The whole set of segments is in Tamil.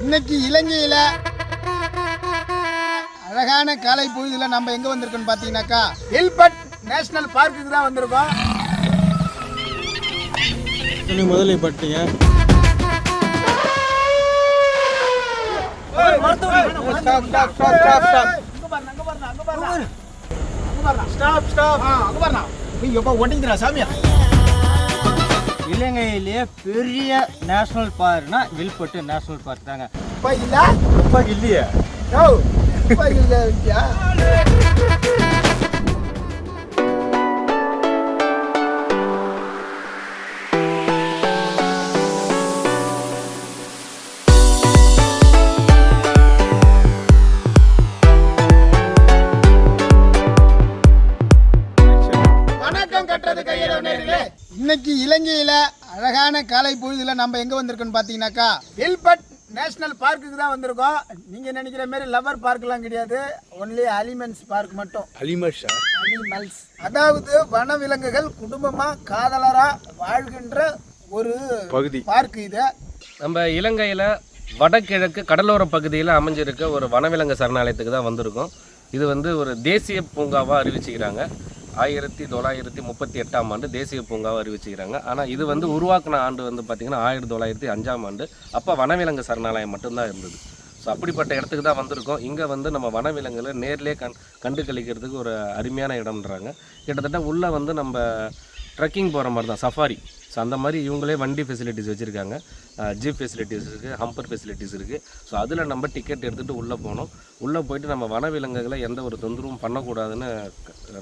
இன்னைக்கு இலங்கையில் அழகான காலை பொழுதுல நம்ம எங்கே வந்திருக்கோம்னு பார்த்தீங்கன்னாக்கா ஹில்பட் நேஷனல் பார்க்குக்கு தான் வந்திருக்கோம். முதல்ல பட்டீங்க ஸ்டாப் ஸ்டாப் இலங்கையிலேயே பெரிய நேஷனல் பார்க்னா வில்பட்டு நேஷனல் பார்க் தாங்க. இப்போ இல்லை அப்பா இல்லையே இப்போ இல்லை இன்னைக்கு இலங்கையில் அழகான காலை பொழுதுல நம்ம எங்கே வந்திருக்கோம்னு பார்த்தீங்கன்னாக்கா ஹில்பட் நேஷனல் பார்க்குக்கு தான் வந்திருக்கோம். நீங்கள் நினைக்கிற மாதிரி லவர் பார்க்லாம் கிடையாது. ஒன்லி அலிமெண்ட்ஸ் பார்க் மட்டும். அலிமஷா அனிமல்ஸ் அதாவது வனவிலங்குகள் குடும்பமாக காதலராக வாழ்கின்ற ஒரு பகுதி. பார்க் இது. நம்ம இலங்கையில் வடகிழக்கு கடலோர பகுதியில் அமைஞ்சிருக்க ஒரு வனவிலங்கு சரணாலயத்துக்கு தான் வந்திருக்கோம். இது வந்து ஒரு தேசிய பூங்காவாக அறிவிச்சுக்கிறாங்க. ஆயிரத்தி தொள்ளாயிரத்தி முப்பத்தி எட்டாம் ஆண்டு தேசிய பூங்காவை அறிவிச்சுக்கிறாங்க. ஆனால் இது வந்து உருவாக்கின ஆண்டு வந்து பார்த்திங்கன்னா ஆயிரத்தி தொள்ளாயிரத்தி அஞ்சாம் ஆண்டு. அப்போ வனவிலங்கு சரணாலயம் மட்டும்தான் இருந்தது. ஸோ அப்படிப்பட்ட இடத்துக்கு தான் வந்திருக்கோம். இங்கே வந்து நம்ம வனவிலங்குகளை நேர்லேயே கண் கண்டு கழிக்கிறதுக்கு ஒரு அருமையான இடம்ன்றாங்க. கிட்டத்தட்ட உள்ளே வந்து நம்ம ட்ரெக்கிங் போகிற மாதிரி தான் சஃபாரி ஸோ அந்த மாதிரி இவங்களே வண்டி ஃபெசிலிட்டிஸ் வச்சுருக்காங்க. ஜீப் ஃபெசிலிட்டிஸ் இருக்குது ஹம்பர் ஃபெசிலிட்டிஸ் இருக்குது ஸோ அதில் நம்ம டிக்கெட் எடுத்துகிட்டு உள்ளே போனோம். உள்ளே போயிட்டு நம்ம வனவிலங்குகளை எந்த ஒரு தொந்தரவும் பண்ணக்கூடாதுன்னு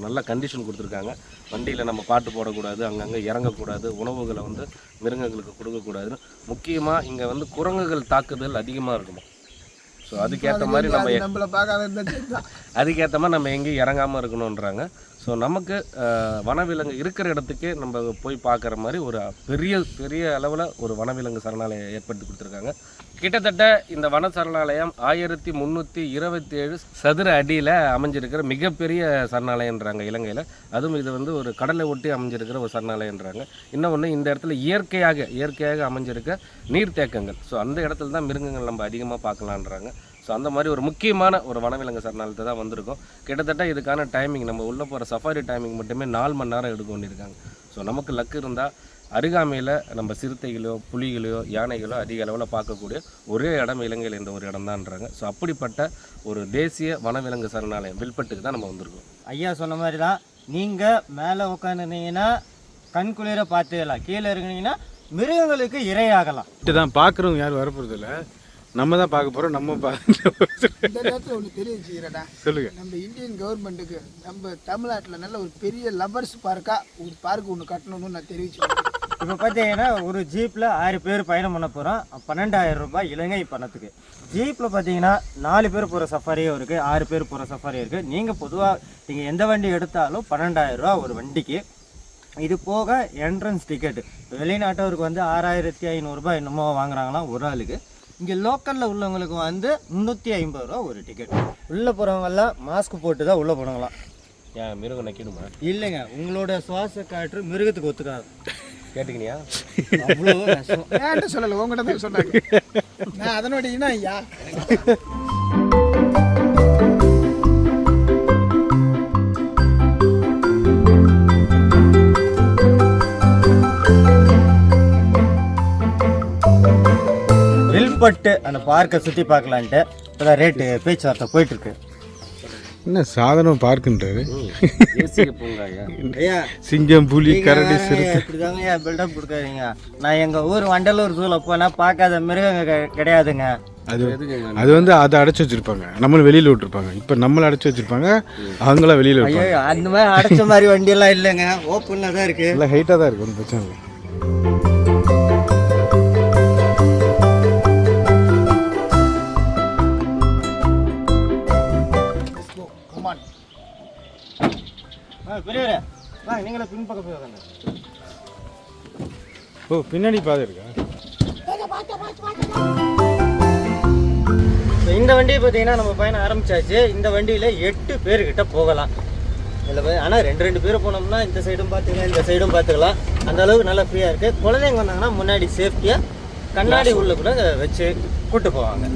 நல்ல கண்டிஷன் கொடுத்துருக்காங்க. வண்டியில் நம்ம பாட்டு போடக்கூடாது அங்கங்கே இறங்கக்கூடாது உணவுகளை வந்து மிருகங்களுக்கு கொடுக்கக்கூடாதுன்னு. முக்கியமாக இங்கே வந்து குரங்குகள் தாக்குதல் அதிகமாக இருக்குமா ஸோ அதுக்கேற்ற மாதிரி நம்ம அதுக்கேற்ற மாதிரி நம்ம எங்கேயும் இறங்காமல் இருக்கணுன்றாங்க ஸோ நமக்கு வனவிலங்கு இருக்கிற இடத்துக்கே நம்ம போய் பார்க்குற மாதிரி ஒரு பெரிய பெரிய அளவில் ஒரு வனவிலங்கு சரணாலயம் ஏற்படுத்தி கொடுத்துருக்காங்க. கிட்டத்தட்ட இந்த வன சரணாலயம் ஆயிரத்தி முந்நூற்றி இருபத்தி ஏழு சதுர அடியில் அமைஞ்சிருக்கிற மிகப்பெரிய சரணாலயன்றாங்க இலங்கையில். அதுவும் இது வந்து ஒரு கடலை ஒட்டி அமைஞ்சிருக்கிற ஒரு சரணாலயன்றாங்க. இன்னொன்று இந்த இடத்துல இயற்கையாக இயற்கையாக அமைஞ்சிருக்க நீர்த்தேக்கங்கள். ஸோ அந்த இடத்துல தான் மிருகங்கள் நம்ம அதிகமாக பார்க்கலான்றாங்க. ஸோ அந்த மாதிரி ஒரு முக்கியமான ஒரு வனவிலங்கு சரணாலயத்தை தான் வந்திருக்கோம். கிட்டத்தட்ட இதுக்கான டைமிங் நம்ம உள்ளே போகிற சஃபாரி டைமிங் மட்டுமே நாலு மணி நேரம் எடுக்க வேண்டியிருக்காங்க. ஸோ நமக்கு லக்கு இருந்தால் அருகாமையில் நம்ம சிறுத்தைகளோ புலிகளோ யானைகளோ அதிக அளவில் பார்க்கக்கூடிய ஒரே இடம் இலங்கையில் இந்த ஒரு இடம் தான்றாங்க ஸோ அப்படிப்பட்ட ஒரு தேசிய வனவிலங்கு சரணாலயம் வில்பட்டுக்கு தான் நம்ம வந்திருக்கோம். ஐயா சொன்ன மாதிரி தான் நீங்கள் மேலே உட்காந்துருந்தீங்கன்னா கண் குளிர பார்த்துக்கலாம் கீழே இருக்கிறீங்கன்னா மிருகங்களுக்கு இரையாகலாம். தான் பார்க்குறவங்க யாரும் வரப்போறது இல்ல நம்ம தான் பார்க்க போறோம் நம்ம பா இந்த நேரத்தில் ஒன்று தெரிவிச்சுக்கிறேன்டா சொல்லுங்க. நம்ம இந்தியன் கவர்மெண்ட்டுக்கு நம்ம தமிழ்நாட்டில் நல்ல ஒரு பெரிய லவர்ஸ் பார்க்காக ஒரு பார்க் ஒன்று கட்டணும்னு நான் தெரிவிச்சுக்கிறேன் இப்போ பார்த்தீங்கன்னா ஒரு ஜீப்பில் ஆறு பேர் பயணம் பண்ண போகிறோம் பன்னெண்டாயிரம் ரூபாய் இலங்கை பணத்துக்கு. ஜீப்பில் பார்த்தீங்கன்னா நாலு பேர் போகிற சஃபாரியும் இருக்குது ஆறு பேர் போகிற சஃபாரியும் இருக்குது நீங்கள் பொதுவாக நீங்கள் எந்த வண்டி எடுத்தாலும் பன்னெண்டாயிரம் ரூபா ஒரு வண்டிக்கு. இது போக என்ட்ரன்ஸ் டிக்கெட்டு வெளிநாட்டவருக்கு வந்து ஆறாயிரத்தி ஐநூறுரூபா என்னமோ வாங்குறாங்களாம் ஒரு ஆளுக்கு. இங்கே லோக்கலில் உள்ளவங்களுக்கு வந்து முந்நூற்றி ஐம்பது ரூபா ஒரு டிக்கெட் உள்ளே போகிறவங்கெல்லாம் மாஸ்க் போட்டு தான் உள்ளே போனாங்களாம் ஏன் மிருகம் நக்கிடுமா? இல்லைங்க உங்களோட சுவாச காற்று மிருகத்துக்கு ஒத்துக்காது. கேட்டுக்கினியா? அவ்வளோ சொல்லலை உங்கள்கிட்ட தான் சொன்னாங்க. நான் அதனோட இனம் ஐயா. வில்பட்டு அந்த பார்க்கை சுற்றி பார்க்கலான்ட்டு இப்போ ரேட்டு பேச்சுவார்த்தை போயிட்டுருக்கு. என்ன சாதனம் பார்க்குன்றாரு? சிங்கம் புலி கரடி சிறுத்தை. இப்படிதாங்க பில்டப் கொடுக்காதீங்க. நான் எங்கள் ஊர் வண்டலூர் ஜூவில் போனால் பார்க்காத மிருகங்க கெ- கிடையாதுங்க. அது அது வந்து அதை அடைச்சி வச்சிருப்பாங்க. நம்மள வெளியில விட்டுருப்பாங்க. இப்போ நம்மள அடைச்சி வச்சிருப்பாங்க அவங்கள வெளியில அந்த மாதிரி அடைச்ச மாதிரி வண்டியெல்லாம் இல்லைங்க. ஓப்பனில் தான் இருக்குது எல்லாம் ஹைட்டாக தான் இருக்கு ஒன்றும் பிரச்சனை இல்லை. பெரியவரே வாங்க நீங்களே பின்பக்கம் போய் உட்காந்து ஓ பின்னாடி பாதை இருக்கா? இப்போ இந்த வண்டியை பார்த்தீங்கன்னா நம்ம பயணம் ஆரம்பிச்சாச்சு. இந்த வண்டியில் எட்டு பேர்கிட்ட போகலாம். இதில் போய் ஆனால் ரெண்டு ரெண்டு பேர் போனோம்னா இந்த சைடும் பார்த்துக்கலாம் இந்த சைடும் பார்த்துக்கலாம் அந்த அளவுக்கு நல்லா ஃப்ரீயாக இருக்குது குழந்தைங்க வந்தாங்கன்னா முன்னாடி சேஃப்டியாக கண்ணாடி உள்ள கூட வச்சு கூட்டு போவாங்க.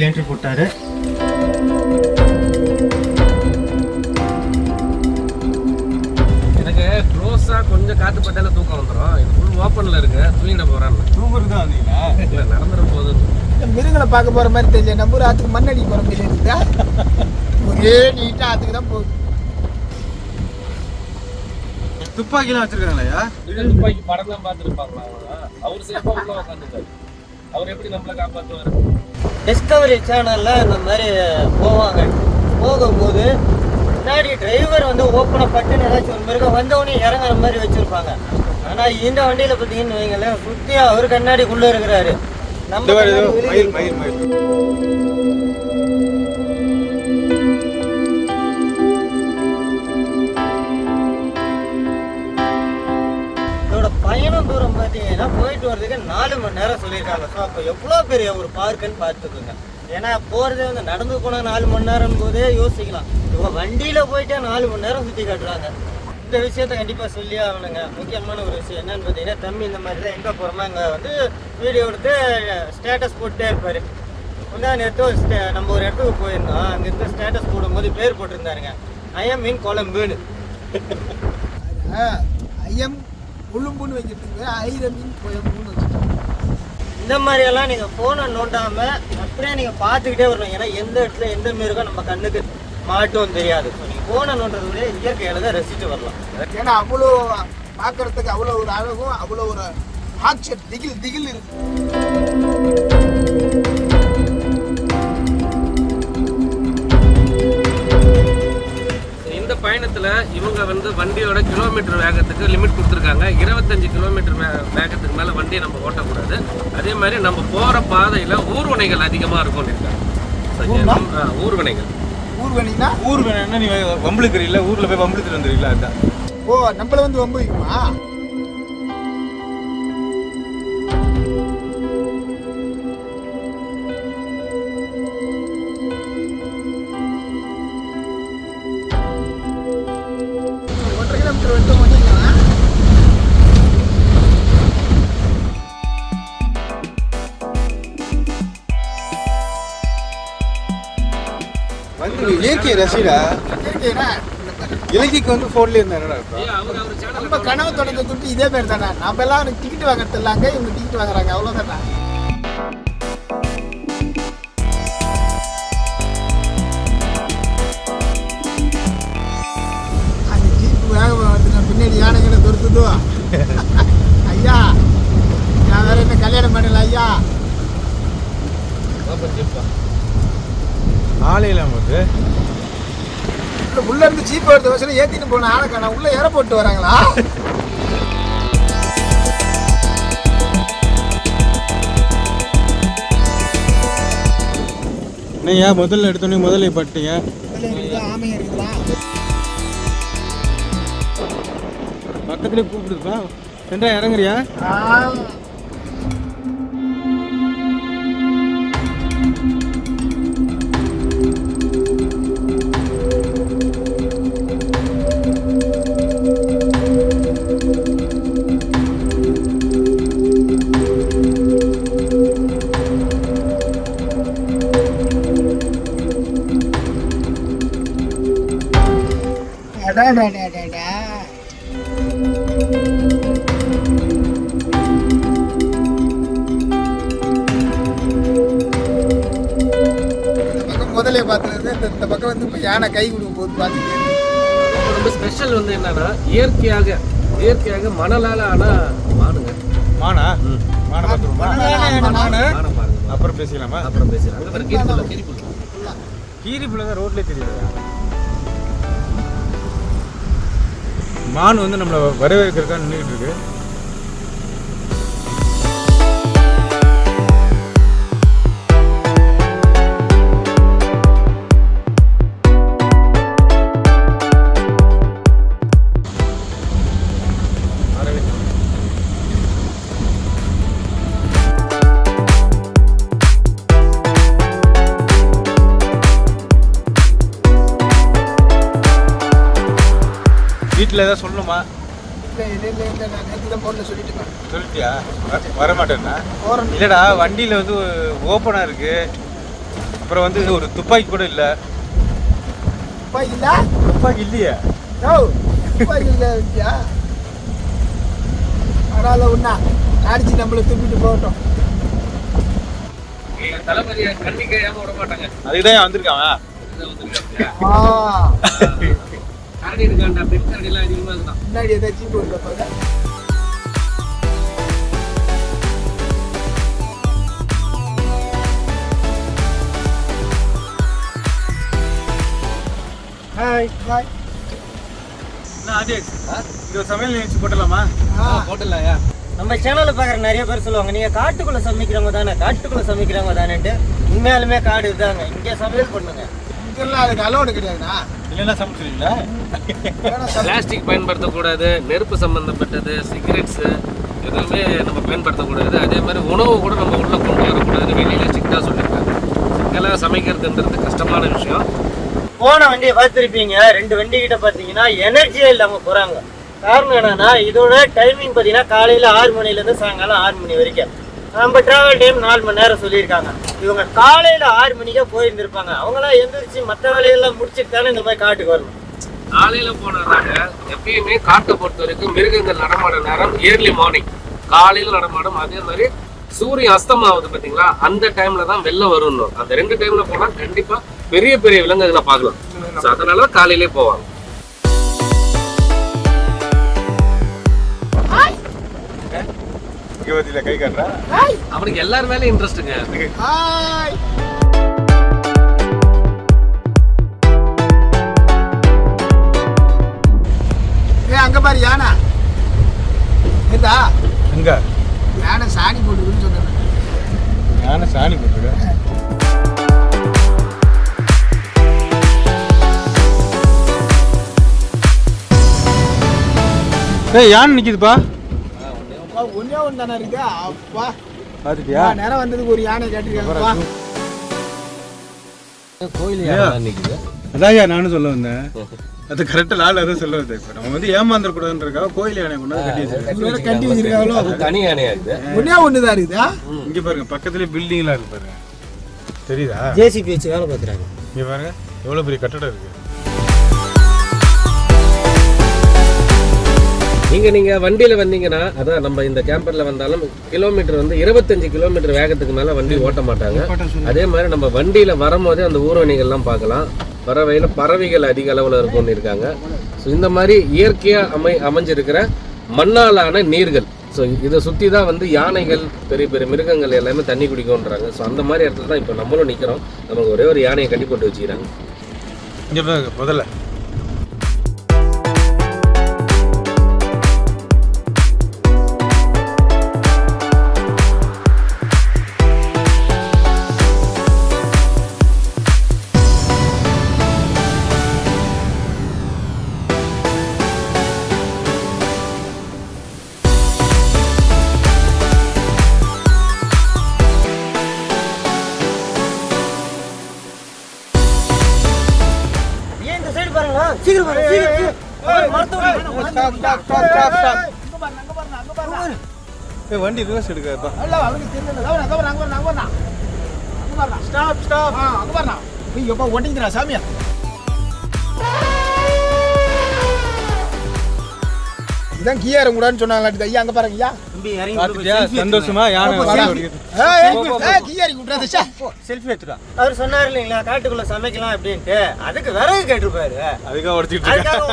அங்கிள் என்ட்ரி போட்டாரு. எனக்கு க்ளோஸாக கொஞ்சம் காற்று பட்டால தூக்கம் வந்துடும் இது ஃபுல் ஓப்பனில் இருக்கு. தூங்கிட போகிறான்னு தூங்குறது தான் வந்தீங்களா இல்லை நடந்துட போகுது மிருகங்களை பார்க்க போற மாதிரி தெரியல. நம்ம ஊர் ஆத்துக்கு மண்ணடி போற மாதிரி இருக்குதா? ஒரே நீட்டா ஆத்துக்கு தான் போகுது. துப்பாக்கிலாம் வச்சிருக்காங்களா துப்பாக்கி படம் தான் பார்த்துருப்பாங்களா? அவர் சேஃபாக உள்ள உட்காந்துட்டாரு அவர் எப்படி நம்மளை காப்பாற்றுவார் டிஸ்கவரி சேனல்ல இந்த மாதிரி போவாங்க. போகும்போது முன்னாடி டிரைவர் வந்து ஓப்பனை பட்டுன்னு ஏதாச்சும் ஒரு மிருகம் வந்தவொடனே இறங்குற மாதிரி வச்சிருப்பாங்க. ஆனா இந்த வண்டியில பார்த்தீங்கன்னு வைங்களேன் சுத்தி அவர் கண்ணாடிக்குள்ள இருக்கிறாரு. நம்ம தூரம் பார்த்தீங்கன்னா போயிட்டு வர்றதுக்கு நாலு மணி நேரம் சொல்லியிருக்காங்க. ஸோ அப்போ எவ்வளோ பெரிய ஒரு பார்க்குன்னு பார்த்துக்குங்க. ஏன்னா போகிறதே வந்து நடந்து போனால் நாலு மணி நேரம் போதே யோசிக்கலாம். இவங்க வண்டியில் போயிட்டே நாலு மணி நேரம் சுற்றி காட்டுறாங்க. இந்த விஷயத்த கண்டிப்பாக சொல்லி ஆகணுங்க. முக்கியமான ஒரு விஷயம் என்னன்னு பார்த்தீங்கன்னா தம்பி இந்த மாதிரி தான் எங்கே போகிறோமோ அங்கே வந்து வீடியோ எடுத்து ஸ்டேட்டஸ் போட்டுட்டே இருப்பார். முந்தா நேற்று ஒரு ஸ்டே நம்ம ஒரு இடத்துக்கு போயிருந்தோம். அங்கேருந்து ஸ்டேட்டஸ் போடும்போது பேர் போட்டிருந்தாருங்க. ஐஎம் மீன் கொழம்புன்னு ஐஎம் உளும்புன்னு வைக்கிறதுக்கு ஐரமின் குழம்புன்னு வச்சுருக்காங்க இந்த மாதிரி எல்லாம் நீங்க போனை நோண்டாம அப்படியே நீங்க பார்த்துக்கிட்டே வரணும். ஏன்னா எந்த இடத்துல எந்த மிருகம் நம்ம கண்ணுக்கு மாட்டும் தெரியாது. ஸோ நீங்க போனை நோண்டதை விட இயற்கையில தான் ரசிச்சுட்டு வரலாம். ஏன்னா அவ்வளோ பார்க்கறதுக்கு அவ்வளோ ஒரு அழகும் அவ்வளோ ஒரு ஆக்ஷன் திகில் திகில் இருக்கு. பயணத்தில் இவங்க வந்து வண்டியோட கிலோமீட்டர் வேகத்துக்கு லிமிட் கொடுத்துருக்காங்க. இருபத்தஞ்சு கிலோமீட்டர் வே- வேகத்துக்கு மேலே வண்டியை நம்ம ஓட்டக்கூடாது. அதே மாதிரி நம்ம போகிற பாதையில் ஊர்வனைகள் அதிகமாக இருக்கும்னு இருக்காங்க. ஊர்வனைகள். ஊர்வனின்னா ஊர் வேணா நீ வம்பளுக்குறீங்களா ஊர்ல போய் வம்பளுத்துட்டு வந்துடுறீங்களா அதான். ஓ நம்மள வந்து வம்பு ரசிடா இருக்கேனா இலக்கிக்கு வந்து ஃபோன்ல இருந்தா ஏன் அவர் அவர் சேனல் நம்ம கனவு தொடங்க துட்டு இதே பேர் தானே. நம்ம எல்லாம் டிக்கெட் வாங்குறது இல்லாங்க இவங்க டிக்கெட் வாங்குறாங்க. அவ்வளோதானே அந்த ஜீப் வேகமாக பின்னாடி யானைகளை துரத்துதோ? ஐயா நான் வேற என்ன கல்யாணம் பண்ணல ஐயா? ஆலையெல்லாம் வந்து உள்ள- இருந்து ஜீப் எடுத்த வசதி ஏத்திட்டு போன ஆளை காணோம். உள்ள இற போட்டு வராங்களா? நீங்க முதல்ல எடுத்தோடனே முதல்ல பட்டீங்க பக்கத்துலேயே கூப்பிடுப்பா ரெண்டா இறங்குறியா? முதலே பார்த்தது இந்த இந்த பக்கம் வந்து இப்போ யானை கை கொடுக்கும் போது பார்த்துட்டு ரொம்ப ஸ்பெஷல் வந்து என்னன்னா இயற்கையாக இயற்கையாக மணலால் ஆன மானுங்க. மானா? மானை பாருங்க. அப்புறம் பேசிக்கலாமா? அப்புறம் பேசுகிறேன் அங்கே கீரிப்புள்ள கீரிப்புள்ள கீரி புள்ள தான் ரோட்லேயே தெரியுது. மான் வந்து நம்மளை வரவேற்கிறதுக்காக நின்றுட்டு இருக்கு. வீட்டில் ஏதாவது சொல்லணுமா? சொல்லிட்டியா? வர- மாட்டேன்னா இல்லைடா வண்டியில் வந்து ஓப்பனாக இருக்கு. அப்புறம் வந்து ஒரு துப்பாக்கி கூட இல்லை. இப்போ இல்லை? துப்பாக்கி இல்லையா? பரவாயில்ல ஒன்றா அடிச்சு நம்மளை தூக்கிட்டு போகட்டும். எங்க தளபதியை கண்ணி கையாம விட மாட்டாங்க. அதுக்கு தான் வந்திருக்கான்? இதை வந்துருக்காங்க. கரடி இருக்காண்டா பெண் கரடி எல்லாம் அதிகமா இருக்குதான் முன்னாடி ஏதாச்சும் போட்டு ஹாய் ஆஜேஷ் இது சமையல் நிகழ்ச்சி போட்டலாமா? ஆ. போட்டலாயா நம்ம சேனல்ல பாக்குற நிறைய பேர் சொல்லுவாங்க நீங்க காட்டுக்குள்ள சமைக்கிறவங்க தானே காட்டுக்குள்ள சமைக்கிறவங்க தானேன்ட்டு உண்மையாலுமே காடு இதுதாங்க. இங்க சமையல் பண்ணுங்க. அதுக்கு அலோடு கிடையாதுண்ணா இல்லைன்னா பிளாஸ்டிக் பயன்படுத்தக்கூடாது நெருப்பு சம்பந்தப்பட்டது சிகரெட்ஸு எதுவுமே நம்ம பயன்படுத்தக்கூடாது. அதே மாதிரி உணவு கூட நம்ம உள்ளே கொண்டு வரக்கூடாதுன்னு வெளியில ஸ்ட்ரிக்டாக சொல்லியிருக்காங்க. இங்கெல்லாம் சமைக்கிறதுன்றது கஷ்டமான விஷயம். போன வண்டியை பார்த்துருப்பீங்க. ரெண்டு வண்டி கிட்ட பார்த்தீங்கன்னா எனர்ஜியே இல்லாம போறாங்க. காரணம் என்னன்னா இதோட டைமிங் பார்த்தீங்கன்னா காலையில ஆறு மணில இருந்து சாயங்காலம் ஆறு மணி வரைக்கும். நம்ம டிராவல் டைம் நாலு மணி நேரம் சொல்லியிருக்காங்க. இவங்க காலையில் ஆறு மணிக்கே போயிருந்திருப்பாங்க. அவங்களாம் எந்திரிச்சு மற்ற வேலையெல்லாம் முடிச்சுட்டு தானே இந்த மாதிரி காட்டுக்கு வரணும். காலையில் போனதாங்க எப்பயுமே காட்டை பொறுத்த வரைக்கும் மிருகங்கள் நடமாட நேரம் ஏர்லி மார்னிங் காலையில் நடமாடும் அதே மாதிரி சூரியன் அஸ்தமாகுது பார்த்தீங்களா? அந்த டைம்ல தான் வெளில வரணும் அந்த ரெண்டு டைம்ல போனால் கண்டிப்பாக பெரிய பெரிய விலங்குகளை பார்க்கலாம். அதனால காலையிலே போவாங்க. பற்றியில் கை காட்டுறா. அவனுக்கு எல்லார் மேலே இன்ட்ரெஸ்ட்டுங்க ஹாய். ஏ அங்க பாரு யானை. ஏதா எங்க யானை சாணி போட்டுக்குன்னு சொன்னேன் யானை சாணி போட்டுருக்கேன் ஏய் யானை நிக்குதுப்பா. அப்பா ஒன்னே ஒன்று தானே இருக்கு? அப்பா. பார்த்துட்டியா நான் நேரம் வந்ததுக்கு ஒரு யானை கேட்டிருக்காங்கப்பா கோயில் அதான்யா நானும் சொல்ல வந்தேன். அது கரெக்டாக லால் அதான் சொல்ல வந்தேன். இப்போ நம்ம வந்து ஏமாந்துடக்கூடாதுன்றக்காக கோயில் யானை கொண்டு வந்து கட்டி வேற கட்டி வச்சிருக்காங்களோ? அது தனி யானையா இது? ஒன்னே ஒன்று தான் இருக்குதா? இங்கே பாருங்க பக்கத்துலேயே பில்டிங்லாம் இருக்கு பாருங்க. தெரியுதா? ஜேசிபி வச்சு வேலை பார்க்குறாங்க. இங்கே பாருங்க எவ்வளோ பெரிய கட்டடம் இருக்கு. நீங்க நீங்க வண்டியில வந்தீங்கன்னா அதான் நம்ம இந்த கேம்பர்ல வந்தாலும் கிலோமீட்டர் வந்து இருபத்தஞ்சு கிலோமீட்டர் வேகத்துக்கு மேல வண்டி ஓட்ட மாட்டாங்க. அதே மாதிரி நம்ம வண்டியில வரும்போதே அந்த ஊர்வனிகள்லாம் பார்க்கலாம். பறவையில பறவைகள் அதிக அளவுல இருக்கும்னு இருக்காங்க. ஸோ இந்த மாதிரி இயற்கையா அமை அமைஞ்சிருக்கிற மண்ணாலான நீர்கள். ஸோ இதை சுற்றி தான் வந்து யானைகள் பெரிய பெரிய மிருகங்கள் எல்லாமே தண்ணி குடிக்கும்ன்றாங்க. ஸோ அந்த மாதிரி இடத்துல தான் இப்போ நம்மளும் நிற்கிறோம் நமக்கு ஒரே ஒரு யானையை கட்டி போட்டு வச்சுக்கிறாங்க. இங்கே முதல்ல. வண்டி ரிவர்ஸ் எடுக்காதுப்பா. ஸ்டாப் ஸ்டாப் அங்க நீங்க எப்போ ஓட்டிங்கிறா சாமியா. இதான் கீயா இறங்கக்கூடாதுன்னு சொன்னாங்களாட்டி ஐயா அங்க பாருங்க ஐயா. தம்பி இறங்கி சந்தோஷமா யானை கீயா இறக்கி விட்றாத செல்ஃபி எடுத்துடா அவர் சொன்னார் இல்லைங்களா காட்டுக்குள்ள சமைக்கலாம் அப்படின்ட்டு. அதுக்கு விறகு கேட்டிருப்பாரு. அதுக்காக உடச்சிட்டு அதுக்காக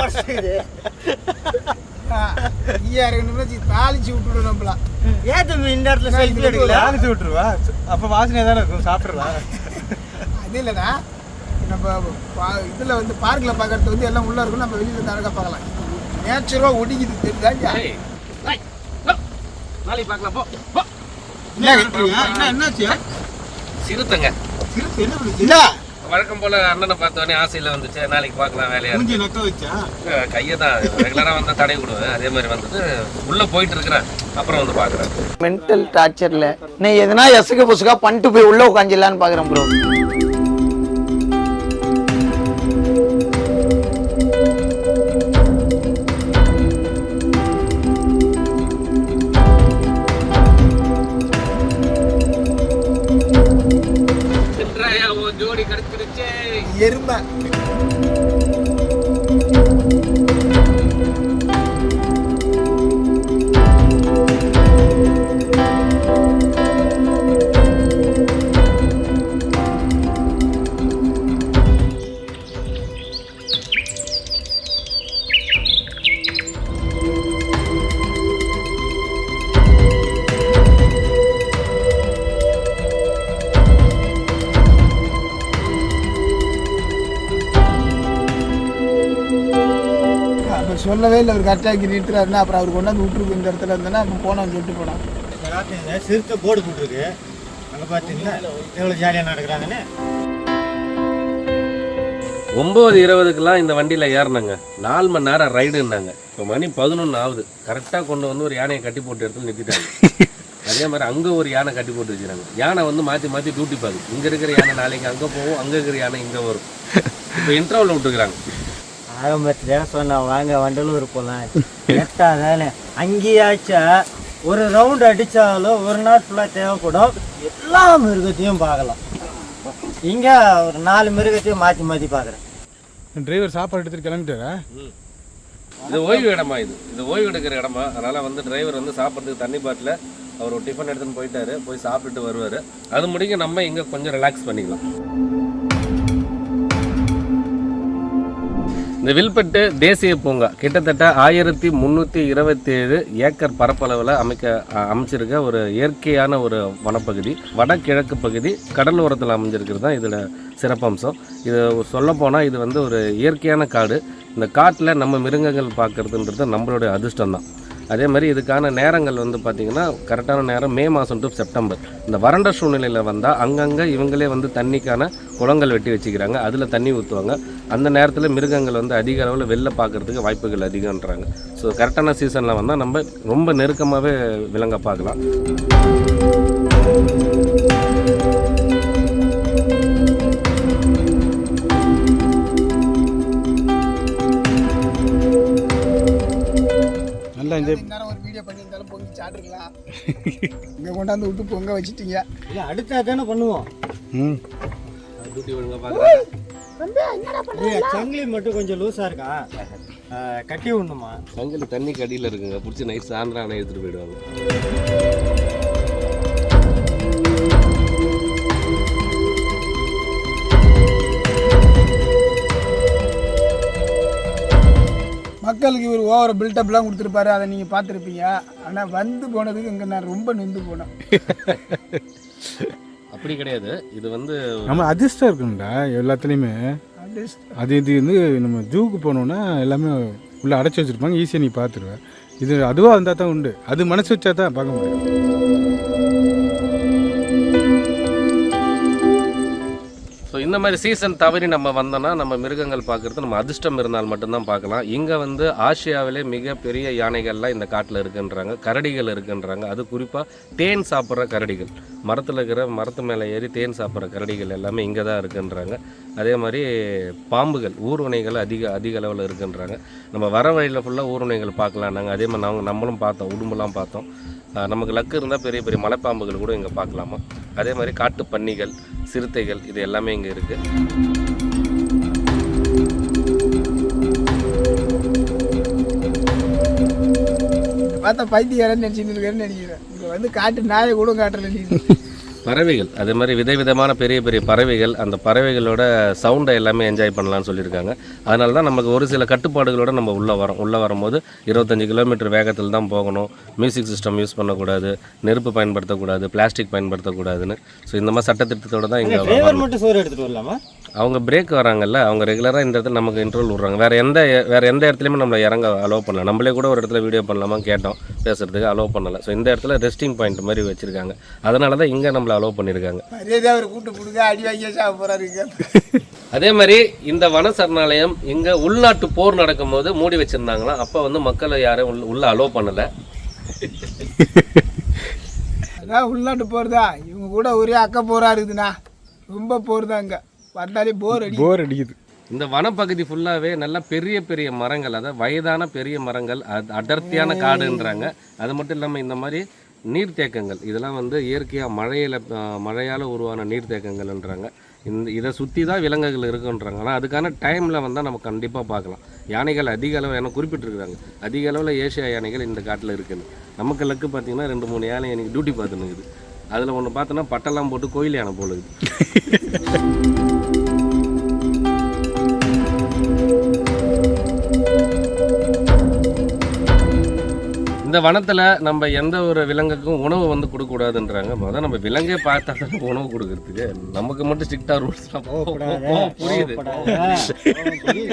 இறங்கணும்னு வச்சு தாளிச்சு விட்டுடும் நம்மள. ஏன் தம்பி இந்த இடத்துல செல்ஃபி எடுக்கல? தாளிச்சு விட்டுருவா. அப்ப வாசனை தானே இருக்கும்? சாப்பிட்றா அது இல்லைண்ணா நம்ம பா- இதுல வந்து பார்க்ல பார்க்கறது வந்து எல்லாம் உள்ள இருக்கும். நம்ம வெளியில தரக பார்க்கலாம். நேச்சுரலா ஒடிக்குது தெரியுதா ஐயா? ஏய், ஏய், போ. நாளைக்கு பார்க்கலாம் போ. போ. என்ன கேக்குறீங்க? என்ன என்னாச்சியா சிறுத்தைங்க. இல்ல. வழக்கம் போல அண்ணனை பார்த்தோன்னே ஆசையில வந்துச்சு. நாளைக்கு பார்க்கலாம் வேலையா. மூஞ்சி நக்க வச்சா? கையை தான் ரெகுலரா வந்தா தடை விடுவேன். அதே மாதிரி வந்தது உள்ள போயிட்டு இருக்கிறேன். அப்புறம் வந்து பாக்குறேன் மென்டல் டார்ச்சர்ல நீ எதனா எசுக்கு புசுக்கா பண்ணிட்டு போய் உள்ள உட்காந்துலான்னு பாக்குறேன் ப்ரோ Yerma கரெக்டாக நிறுத்துறாருன்னா அப்புறம் அவர் கொண்டாந்து விட்டுருக்கு இந்த இடத்துல இருந்தேன்னா அப்போ போனான்னு சொல்லிட்டு போனான் சிறுத்தை போர்டு போட்டிருக்கு. அங்கே பார்த்தீங்களா எவ்வளோ ஜாலியாக நடக்கிறாங்கன்னு. ஒம்பது இருபதுக்கெல்லாம் இந்த வண்டியில் ஏறினாங்க. நாலு மணி நேரம் ரைடுன்னாங்க. இப்போ மணி பதினொன்று ஆகுது. கரெக்டாக கொண்டு வந்து ஒரு யானையை கட்டி போட்டு இடத்துல நிறுத்திட்டாங்க. அதே மாதிரி அங்கே ஒரு யானை கட்டி போட்டு வச்சுருக்காங்க யானை வந்து மாற்றி மாற்றி டியூட்டி பார்க்குது இங்கே இருக்கிற யானை நாளைக்கு அங்கே போகும் அங்கே இருக்கிற யானை இங்கே வரும். இப்போ இன்டர்வல் விட்டுருக்குறாங்க. ஆரம்பத்துல சொன்னேன் வாங்க வண்டலூர் போகலாம் கரெக்டாக தானே அங்கேயாச்சும் ஒரு ரவுண்ட் அடித்தாலும் ஒரு நாள் ஃபுல்லாக தேவைப்படும். எல்லா மிருகத்தையும் பார்க்கலாம். இங்கே ஒரு நாலு மிருகத்தையும் மாற்றி மாற்றி பார்க்குறேன். டிரைவர் சாப்பாடு எடுத்துட்டு கிளம்பிட்டாரா? இது ஓய்வு இடமா இது. இது ஓய்வு எடுக்கிற இடமா. அதனால் வந்து டிரைவர் வந்து சாப்பிட்றதுக்கு தண்ணி பாட்டில் அவர் ஒரு டிஃபன் எடுத்துன்னு போயிட்டாரு. போய் சாப்பிட்டுட்டு வருவார். அது முடிக்க நம்ம இங்கே கொஞ்சம் ரிலாக்ஸ் பண்ணிக்கலாம். இந்த வில்பட்டு தேசிய பூங்கா கிட்டத்தட்ட ஆயிரத்தி முந்நூற்றி இருபத்தி ஏழு ஏக்கர் பரப்பளவில் அமைக்க அமைச்சிருக்க ஒரு இயற்கையான ஒரு வனப்பகுதி வடகிழக்கு பகுதி கடலோரத்தில் அமைஞ்சிருக்கிறது தான் இதில் சிறப்பம்சம். இது சொல்லப்போனால் இது வந்து ஒரு இயற்கையான காடு. இந்த காட்டில் நம்ம மிருகங்கள் பார்க்குறதுன்றது நம்மளுடைய அதிர்ஷ்டம் தான் அதே மாதிரி இதுக்கான நேரங்கள் வந்து பார்த்திங்கன்னா கரெக்டான நேரம் மே மாதம் டு செப்டம்பர். இந்த வறண்ட சூழ்நிலையில் வந்தால் அங்கங்கே இவங்களே வந்து தண்ணிக்கான குளங்கள் வெட்டி வச்சுக்கிறாங்க. அதில் தண்ணி ஊற்றுவாங்க அந்த நேரத்தில் மிருகங்கள் வந்து அதிக அளவில் வெளில பார்க்குறதுக்கு வாய்ப்புகள் அதிகம்ன்றாங்க. ஸோ கரெக்டான சீசனில் வந்தால் நம்ம ரொம்ப நெருக்கமாகவே விலங்க பார்க்கலாம். நல்லா என்ஜாய் நேரம் ஒரு வீடியோ பண்ணியிருந்தாலும் பொங்கி சாப்பிட்டுருக்கலாம். இங்கே கொண்டாந்து விட்டு பொங்க வச்சுட்டீங்க. இல்லை அடுத்தா தானே பண்ணுவோம். ம். டியூட்டி ஒழுங்காக சங்கிலி மட்டும் கொஞ்சம் லூஸாக இருக்கா? கட்டி விடணுமா? சங்கிலி தண்ணி கடியில் இருக்குங்க. பிடிச்சி நைட் சாயந்தரம் எடுத்துகிட்டு போயிடுவாங்க. மக்களுக்கு இவர் ஓவர பில்டப்லாம் கொடுத்துருப்பாரு. அதை நீங்கள் பார்த்துருப்பீங்க. ஆனால் வந்து போனதுக்கு இங்கே நான் ரொம்ப நொந்து போனேன். அப்படி கிடையாது. இது வந்து நம்ம அதிர்ஷ்டம் இருக்கணும்டா எல்லாத்துலேயுமே. அது இது வந்து நம்ம ஜூக்கு போனோன்னா எல்லாமே உள்ளே அடைச்சி வச்சுருப்பாங்க. ஈஸியாக நீ பார்த்துருவேன் இது அதுவாக இருந்தால் தான் உண்டு. அது மனசு வச்சா தான் பார்க்க முடியும். இந்த மாதிரி சீசன் தவறி நம்ம வந்தோம்னா நம்ம மிருகங்கள் பார்க்குறது நம்ம அதிர்ஷ்டம் இருந்தால் மட்டும்தான் பார்க்கலாம். இங்கே வந்து ஆசியாவிலே மிகப்பெரிய யானைகள்லாம் இந்த காட்டில் இருக்குன்றாங்க. கரடிகள் இருக்குன்றாங்க. அது குறிப்பாக தேன் சாப்பிட்ற கரடிகள். மரத்தில் இருக்கிற மரத்து மேலே ஏறி தேன் சாப்பிட்ற கரடிகள் எல்லாமே இங்கே தான் இருக்குன்றாங்க. அதே மாதிரி பாம்புகள் ஊர்வனைகள் அதிக அதிக அளவில் இருக்குன்றாங்க. நம்ம வர வழியில் ஃபுல்லாக ஊர்வனைகள் பார்க்கலாம் நாங்கள் அதே மாதிரி நாங்கள் நம்மளும் பார்த்தோம் உடும்புலாம் பார்த்தோம். நமக்கு லக்கு இருந்தால் பெரிய பெரிய மலைப்பாம்புகள் கூட இங்கே பார்க்கலாமா? அதே மாதிரி காட்டு பன்னிகள் சிறுத்தைகள் இது எல்லாமே இங்கே இருக்குது பார்த்தா பைத்தியாரன்னு நினச்சிட்டு இருக்கேன்னு நினைக்கிறேன். இங்கே வந்து காட்டு நாயை கூட காட்டல நீ. பறவைகள். அதே மாதிரி விதவிதமான பெரிய பெரிய பறவைகள் அந்த பறவைகளோட சவுண்டை எல்லாமே என்ஜாய் பண்ணலாம்னு சொல்லியிருக்காங்க. அதனால தான் நமக்கு ஒரு சில கட்டுப்பாடுகளோட நம்ம உள்ளே வரோம். உள்ளே வரும்போது இருபத்தஞ்சு கிலோமீட்டர் வேகத்தில் தான் போகணும். மியூசிக் சிஸ்டம் யூஸ் பண்ணக்கூடாது. நெருப்பு பயன்படுத்தக்கூடாது. பிளாஸ்டிக் பயன்படுத்தக்கூடாதுன்னு. ஸோ இந்த மாதிரி சட்டத்திட்டத்தோடு தான் இங்கே மட்டும் சோறு எடுத்துகிட்டு வரலாமா? அவங்க பிரேக் வராங்கல்ல அவங்க ரெகுலராக இந்த இடத்துல நமக்கு இன்டர்வல் விட்றாங்க. வேறு எந்த வேறு எந்த இடத்துலையுமே நம்மளை இறங்க அலோவ் பண்ணல. நம்மளே கூட ஒரு இடத்துல வீடியோ பண்ணலாமா கேட்டோம். பேசுறதுக்கு அலோவ் பண்ணலை. ஸோ இந்த இடத்துல ரெஸ்டிங் பாயிண்ட் மாதிரி வச்சுருக்காங்க. அதனால தான் இங்கே நம்மளை அலோவ் பண்ணியிருக்காங்க அதே மாதிரி இந்த வன சரணாலயம் இங்கே உள்நாட்டு போர் நடக்கும்போது மூடி வச்சுருந்தாங்களாம் அப்போ வந்து மக்களை யாரும் உள்ள அலோவ் பண்ணலை. அதான் உள்நாட்டு போகிறதா இவங்க கூட ஒரே அக்க போரா இருக்குதுண்ணா ரொம்ப போர் தான் இங்கே. வந்தாலே போர் அடி போர் அடிக்குது. இந்த வனப்பகுதி ஃபுல்லாகவே நல்லா பெரிய பெரிய மரங்கள் அதாவது வயதான பெரிய மரங்கள் அது அடர்த்தியான காடுன்றாங்க. அது மட்டும் இல்லாமல் இந்த மாதிரி நீர்த்தேக்கங்கள் இதெல்லாம் வந்து இயற்கையாக மழையில் மழையால் உருவான நீர்த்தேக்கங்கள்ன்றாங்க. இந்த இதை சுற்றி தான் விலங்குகள் இருக்குன்றாங்க. ஆனால் அதுக்கான டைமில் வந்தால் நம்ம கண்டிப்பாக பார்க்கலாம். யானைகள் அதிக அளவு ஏன்னா குறிப்பிட்டிருக்கிறாங்க. அதிக அளவில் ஏசியா யானைகள் இந்த காட்டில் இருக்குன்னு நமக்கு லக்கு பார்த்தீங்கன்னா ரெண்டு மூணு யானை எனக்கு டியூட்டி பார்த்துனுக்குது அதில் ஒன்று பார்த்தோன்னா பட்டெல்லாம் போட்டு கோயில் யானை போல இந்த வனத்தில் நம்ம எந்த ஒரு விலங்குக்கும் உணவு வந்து கொடுக்கக்கூடாதுன்றாங்க. முதல்ல நம்ம விலங்கே பார்த்தா தான் உணவு கொடுக்கறதுக்கு. நமக்கு மட்டும் ஸ்ட்ரிக்டாக ரூல்ஸ்லாம் புரியுது.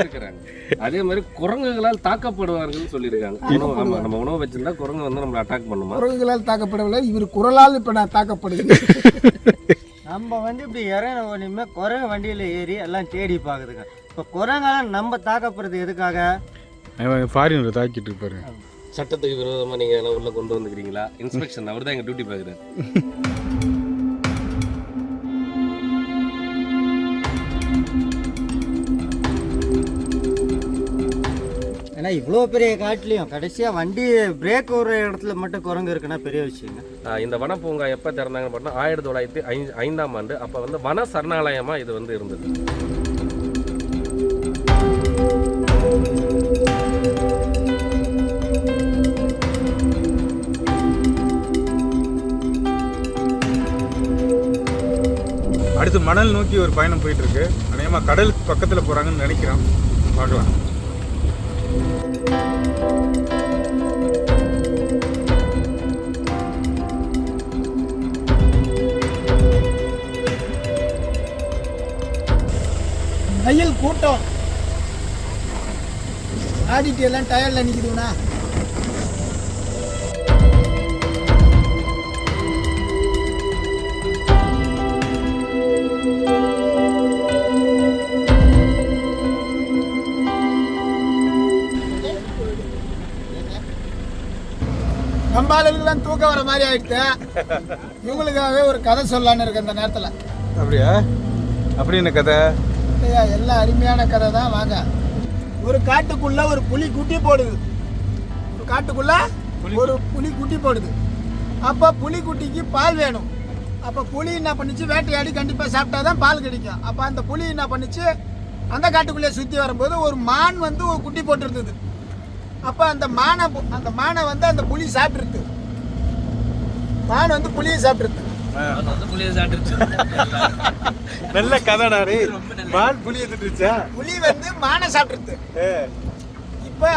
இருக்கிறாங்க அதே மாதிரி குரங்குகளால் தாக்கப்படுவார்கள் சொல்லியிருக்காங்க. உணவு ஆமா நம்ம உணவு வச்சிருந்தா குரங்கு வந்து நம்மளை அட்டாக் பண்ணுமா? குரங்குகளால் தாக்கப்படவில்லை. இவர் குரலால் இப்போ நான் தாக்கப்படுது நம்ம வந்து இப்படி இறங்கின உடனே குரங்கு வண்டியில் ஏறி எல்லாம் தேடி பார்க்குதுங்க இப்போ குரங்கெல்லாம் நம்ம தாக்கப்படுறது எதுக்காக? ஃபாரினர் தாக்கிட்டு இருப்பாரு. சட்டத்துக்கு விரோதமாக நீங்கள் எல்லாம் உள்ளே கொண்டு வந்துக்கிறீங்களா? இன்ஸ்பெக்ஷன் அவர் தான் எங்கள் டியூட்டி பார்க்குறாரு. ஏன்னா இவ்வளோ பெரிய காட்டுலையும் கடைசியாக வண்டி பிரேக் விடுற இடத்துல மட்டும் குரங்கு இருக்குன்னா பெரிய விஷயங்க. இந்த வனப்பூங்கா எப்போ திறந்தாங்கன்னு பார்த்தா ஆயிரத்தி தொள்ளாயிரத்தி ஐந்தாம் ஆண்டு அப்போ வந்து வன சரணாலயமாக இது வந்து இருந்தது. மணல் நோக்கி ஒரு பயணம் போயிட்டு இருக்கு அநேகமாக கடலுக்கு பக்கத்தில் போகிறாங்கன்னு நினைக்கிறோம் பார்க்கலாம். ரயில் கூட்டம். ஆடிட்டு எல்லாம் டயர்ல நிக்குதுண்ணா. நம்பாளுக்கெல்லாம் தூக்கம் வர மாதிரி ஆயிடுச்சு இவங்களுக்காகவே ஒரு கதை சொல்லலான்னு இருக்கு அந்த நேரத்தில். அப்படியா? அப்படி என்ன கதை? ஐயா எல்லாம் அருமையான கதை தான் வாங்க. ஒரு காட்டுக்குள்ள ஒரு புலி குட்டி போடுது. ஒரு காட்டுக்குள்ள ஒரு புலி குட்டி போடுது. அப்போ புலி குட்டிக்கு பால் வேணும். அப்போ புலி என்ன பண்ணுச்சு? வேட்டையாடி கண்டிப்பாக சாப்பிட்டா தான் பால் கிடைக்கும். அப்போ அந்த புலி என்ன பண்ணுச்சு? அந்த காட்டுக்குள்ளே சுற்றி வரும்போது ஒரு மான் வந்து ஒரு குட்டி போட்டிருந்தது. அப்போ அந்த மானை பு- அந்த மானை வந்து அந்த புலி சாப்பிட்ருது மான் வந்து புலியை சாப்பிட்ருது நல்ல கதை. நாரு மான் புளி எடுத்துருச்சா? புலி வந்து மானை சாப்பிட்ருது இப்போ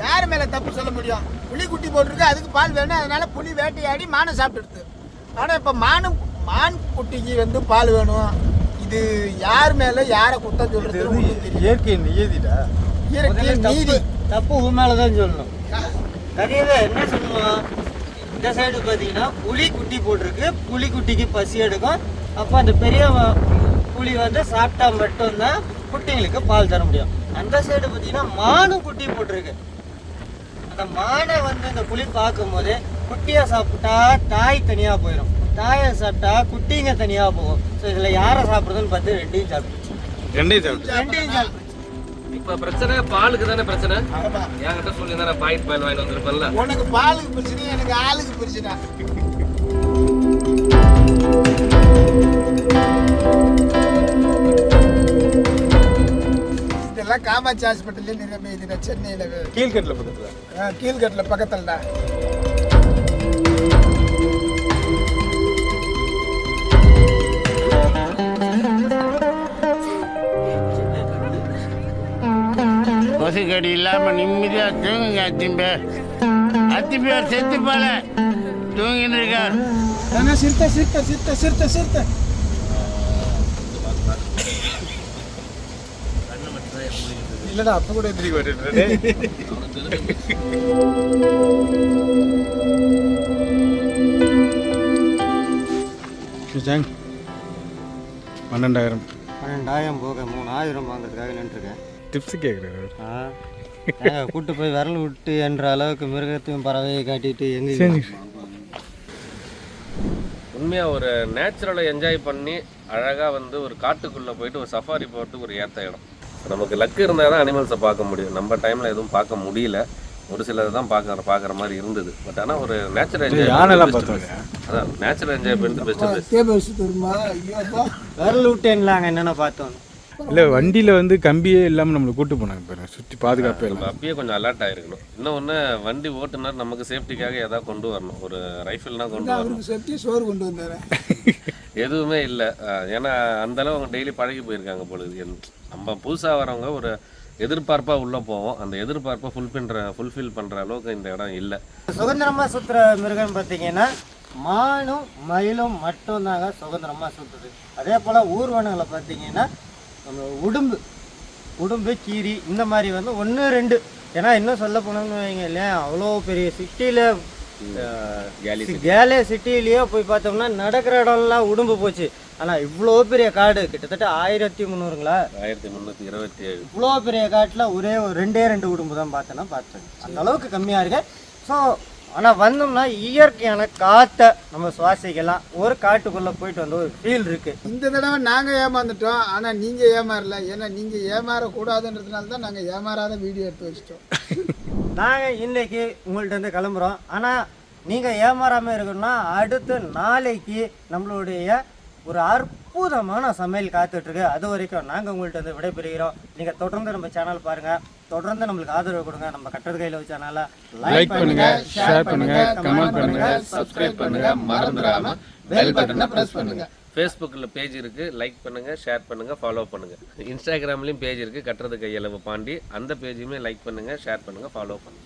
யார் மேலே தப்பு சொல்ல முடியும்? புலி குட்டி போட்டிருக்கு அதுக்கு பால் வேணும் அதனால புலி வேட்டையாடி மானை சாப்பிட்டுடுது ஆனால் இப்போ மானு மான் குட்டிக்கு வந்து பால் வேணும். இது யார் மேலே யாரை குத்தம் சொல்றது இயற்கை நியதிடா. இயற்கை நீதி. தப்பு உன் மேலே தான் சொல்லணும் கதையவே என்ன சொல்லுவோம் இந்த சைடு பார்த்தீங்கன்னா புலி குட்டி போட்டிருக்கு. புலி குட்டிக்கு பசி எடுக்கும். அப்போ அந்த பெரிய புலி வந்து சாப்பிட்டா மட்டும்தான் குட்டிங்களுக்கு பால் தர முடியும். அந்த சைடு பார்த்தீங்கன்னா மானு குட்டி போட்டிருக்கு. அந்த மானை வந்து இந்த புலி பார்க்கும்போது குட்டியை சாப்பிட்டா தாய் தனியாக போயிடும் தாயை சாப்பிட்டா குட்டிங்க தனியாக போகும். ஸோ இதில் யாரை சாப்பிடுறதுன்னு பார்த்து ரெண்டையும் சாப்பிட்டுச்சு ரெண்டையும் சாப்பிட்டு ரெண்டையும் சாப்பிட்டுச்சு இப்போ பிரச்சனை பாலுக்கு தானே பிரச்சனை? என்கிட்ட சொல்லி தானே பாயிண்ட் பால் வாங்கிட்டு வந்திருப்பேன்ல. உனக்கு பாலுக்கு பிரச்சனை எனக்கு ஆளுக்கு பிரச்சனை. இதெல்லாம் காமாட்சி ஹாஸ்பிட்டல்ல நிறைய சென்னையில் கீழ்கட்டில் பக்கத்தில். கீழ்கட்டில் பக்கத்துலடா கொசுக்கடி இல்லாம நிம்மதியா தூங்குங்க அத்திம்பே. அத்திம்பேர் செத்து போல. தூங்கின்னு இருக்கார். ஆனா சிறுத்தை சிறுத்தை சிறுத்தை சிறுத்தை சிறுத்தை. இல்லடா அப்போ கூட எதிரி வரட்டு பன்னெண்டாயிரம். பன்னெண்டாயிரம் போக மூணாயிரம் வாங்குறதுக்காக நின்றுருக்கேன். டிப்ஸ் கேட்குறாரு கூட்டு போய் விரல் விட்டு என்ற அளவுக்கு மிருகத்தையும் பறவையை காட்டிட்டு எங்க உண்மையாக ஒரு நேச்சுரலை என்ஜாய் பண்ணி அழகாக வந்து ஒரு காட்டுக்குள்ளே போயிட்டு ஒரு சஃபாரி போகிறதுக்கு ஒரு ஏற்ற இடம். நமக்கு லக்கு இருந்தால் தான் அனிமல்ஸை பார்க்க முடியும். நம்ம டைமில் எதுவும் பார்க்க முடியல. ஒரு சிலது தான் பார்க்குற பார்க்குற மாதிரி இருந்தது. பட் ஆனால் ஒரு நேச்சுரல் என்ஜாய் அதான் natural enjoyment best best cables தெரியுமா ஐயோப்பா விரல் விட்டேன்ல அங்கே என்னென்ன பார்த்தோம் இல்லை வண்டியில் வந்து கம்பியே இல்லாமல் நம்மளை கூட்டு போனாங்க பாருங்க. சுற்றி பாதுகாப்பே இல்லை அப்பயே கொஞ்சம் அலர்ட் ஆயிருக்கணும். இன்னொன்று வண்டி ஓட்டுநர் நமக்கு சேஃப்டிக்காக எதாவது கொண்டு வரணும். ஒரு ரைஃபிள்னா கொண்டு வரணும். செட்டி சோறு கொண்டு வந்தாரு. எதுவுமே இல்லை. ஏன்னா அந்த அளவு அவங்க டெய்லி பழகி போயிருக்காங்க பொழுது நம்ம புதுசாக வரவங்க ஒரு எதிர்பார்ப்பாக உள்ளே போவோம். அந்த எதிர்பார்ப்பை ஃபுல் பண்ணுற ஃபுல்ஃபில் பண்ணுற அளவுக்கு இந்த இடம் இல்லை. சுதந்திரமா சுத்துற மிருகம் பார்த்தீங்கன்னா மானும் மயிலும் மட்டும்தாங்க சுதந்திரமா சுத்துது. அதே போல ஊர்வனங்களை பார்த்தீங்கன்னா நம்ம உடும்பு உடும்பு கீரி இந்த மாதிரி வந்து ஒன்று ரெண்டு. ஏன்னா இன்னும் சொல்ல போனோம்னு வைங்க இல்லையா? அவ்வளோ பெரிய சிட்டியில் கேலே சிட்டிலேயே போய் பார்த்தோம்னா நடக்கிற இடம்லாம் உடும்பு போச்சு. ஆனால் இவ்வளோ பெரிய காடு கிட்டத்தட்ட ஆயிரத்தி முந்நூறுங்களா? ஆயிரத்தி முந்நூற்றி இருபத்தி ஏழு இவ்வளோ பெரிய காட்டில் ஒரே ஒரு ரெண்டே ரெண்டு உடும்பு தான் பார்த்தேன்னா பார்த்தேன். அந்த அளவுக்கு கம்மியாக இருக்கு. ஸோ ஆனால் வந்தோம்னா இயற்கையான காற்றை நம்ம சுவாசிக்கலாம். ஒரு காட்டுக்குள்ளே போயிட்டு வந்த ஒரு ஃபீல் இருக்குது இந்த தடவை நாங்க ஏமாந்துட்டோம். ஆனா நீங்க ஏமாறல. ஏன்னா நீங்க ஏமாறக்கூடாதுன்றதுனால தான் நாங்க ஏமாறாத வீடியோ எடுத்து வச்சிட்டோம். நாங்கள் இன்னைக்கு உங்கள்ட்ட இருந்து கிளம்புறோம். ஆனால் நீங்கள் ஏமாறாமல் இருக்கணும்னா அடுத்த நாளைக்கு நம்மளுடைய ஒரு அற்புதமான சமையல் காத்துட்ருக்கு. அது வரைக்கும் நாங்கள் உங்கள்ட்ட இருந்து விடைபெறுகிறோம். நீங்கள் தொடர்ந்து நம்ம சேனல் பாருங்கள் தொடர்ந்து நம்மளுக்கு ஆதரவு கொடுங்க. நம்ம கட்டுறது கையில் சேனலை லைக் பண்ணுங்க ஷேர் பண்ணுங்க கமெண்ட் பண்ணுங்க சப்ஸ்கிரைப் பண்ணுங்க. மறந்துடாம பெல் பட்டனை பிரஸ் பண்ணுங்க. ஃபேஸ்புக்கில் பேஜ் இருக்குது லைக் பண்ணுங்கள் ஷேர் பண்ணுங்கள் ஃபாலோ பண்ணுங்கள் இன்ஸ்டாகிராம்லேயும் பேஜ் இருக்குது கட்டுறது கையளவு பாண்டி. அந்த பேஜையுமே லைக் பண்ணுங்கள் ஷேர் பண்ணுங்கள் ஃபாலோ பண்ணுங்கள்